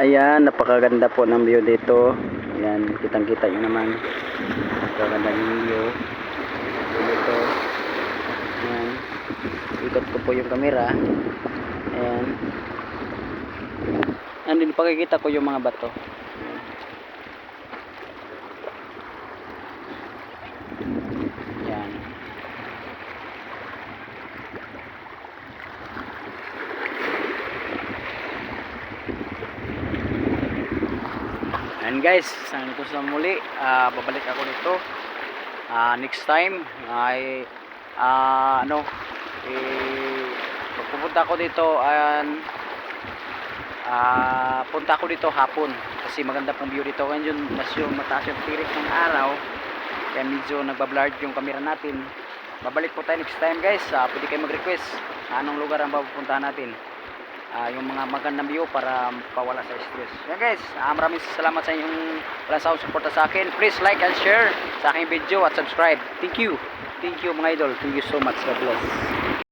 Ayan, napakaganda po ng view dito. Ayan, kitang-kita nyo naman. Napakaganda ng view. Dito. Ayan. Ikot ko po yung camera. Ayan. Andun, pakikita ko yung mga bato. Ayan. And guys, sana ko sa muli, ah, babalik ako nito. Ah, next time ay ah, ano eh pupunta ako dito and ah, punta ako dito hapon kasi maganda pong view dito. Ngayon mas yung mataas yung tirik ng araw. Kaya medyo nagbablurred yung camera natin. Babalik po tayo next time guys. Ah, pwede kayo mag request anong lugar ang pupuntahan natin Ah, yung mga magandang view para pawala sa stress. Yan guys, ah, maraming salamat sa inyong walang sawang suporta sa akin. Please like and share sa aking video at subscribe. Thank you. Thank you mga idol. Thank you so much. God bless.